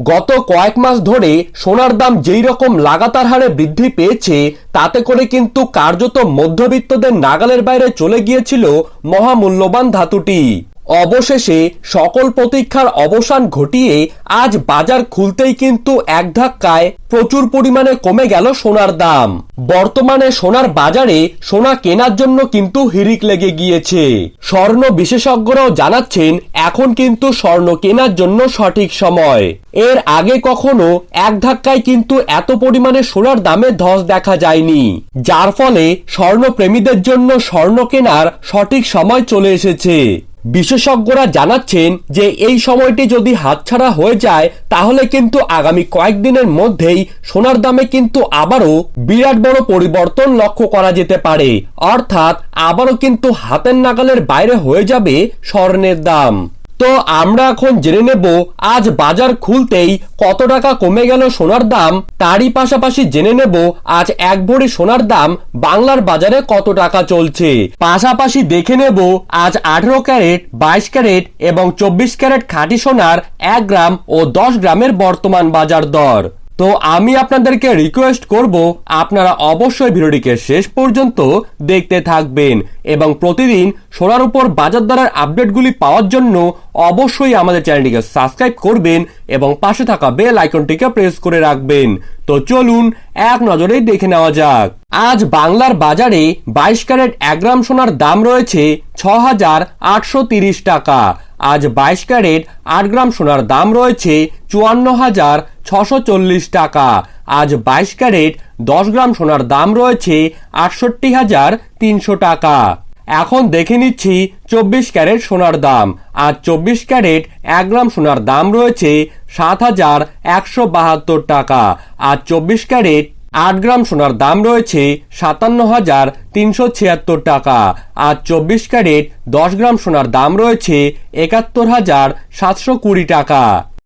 গত কয়েক মাস ধরে সোনার দাম যেই রকম লাগাতার হারে বৃদ্ধি পেয়েছে, তাতে করে কিন্তু কার্যত মধ্যবিত্তদের নাগালের বাইরে চলে গিয়েছিল মহামূল্যবান ধাতুটি। অবশেষে সকল প্রতীক্ষার অবসান ঘটিয়ে আজ বাজার খুলতেই কিন্তু এক ধাক্কায় প্রচুর পরিমাণে কমে গেল সোনার দাম। বর্তমানে সোনার বাজারে সোনা কেনার জন্য কিন্তু হিরিক লেগে গিয়েছে। স্বর্ণ বিশেষজ্ঞরাও জানাচ্ছেন, এখন কিন্তু স্বর্ণ কেনার জন্য সঠিক সময়। এর আগে কখনো এক ধাক্কায় কিন্তু এত পরিমাণে সোনার দামে ধস দেখা যায়নি। যার ফলে স্বর্ণপ্রেমীদের জন্য স্বর্ণ কেনার সঠিক সময় চলে এসেছে। বিশেষজ্ঞরা জানাচ্ছেন যে এই সময়টি যদি হাতছাড়া হয়ে যায়, তাহলে কিন্তু আগামী কয়েকদিনের মধ্যেই সোনার দামে কিন্তু আবারও বিরাট বড় পরিবর্তন লক্ষ্য করা যেতে পারে। অর্থাৎ আবারও কিন্তু হাতের নাগালের বাইরে হয়ে যাবে স্বর্ণের দাম। তো আমরা এখন জেনে নেব, আজ বাজার খুলতেই কত টাকা কমে গেল সোনার দাম। তারই পাশাপাশি জেনে নেব, আজ এক ভরি সোনার দাম বাংলার বাজারে কত টাকা চলছে। পাশাপাশি দেখে নেব, আজ আঠেরো ক্যারেট, বাইশ ক্যারেট এবং চব্বিশ ক্যারেট খাঁটি সোনার এক গ্রাম ও দশ গ্রামের বর্তমান বাজার দর। তো আমি আপনাদেরকে রিকোয়েস্ট করব, আপনারা অবশ্যই ভিডিওটিকে শেষ পর্যন্ত দেখতে থাকবেন এবং প্রতিদিন সোনার উপর বাজার দরের আপডেটগুলি পাওয়ার জন্য অবশ্যই আমাদের চ্যানেলটিকে সাবস্ক্রাইব করবেন এবং পাশে থাকা বেল আইকনটিকে প্রেস করে রাখবেন। তো চলুন, এক নজরেই দেখে নেওয়া যাক। আজ বাংলার বাজারে বাইশ ক্যারেট এক গ্রাম সোনার দাম রয়েছে ছ হাজার আটশো তিরিশ টাকা। আজ বাইশ ক্যারেট আট গ্রাম সোনার দাম রয়েছে চুয়ান্ন হাজার ছশো চল্লিশ টাকা। আজ বাইশ ক্যারেট দশ গ্রাম সোনার দাম রয়েছে আটষট্টি হাজার তিনশো টাকা। এখন দেখে নিচ্ছি চব্বিশ ক্যারেট সোনার দাম। আজ চব্বিশ ক্যারেট এক গ্রাম সোনার দাম রয়েছে সাত হাজার একশো বাহাত্তর টাকা। আজ চব্বিশ ক্যারেট আট গ্রাম সোনার দাম রয়েছে সাতান্ন হাজার তিনশো ছিয়াত্তর টাকা। আর চব্বিশ ক্যারেট দশ গ্রাম সোনার দাম রয়েছে একাত্তর হাজার সাতশো কুড়ি টাকা।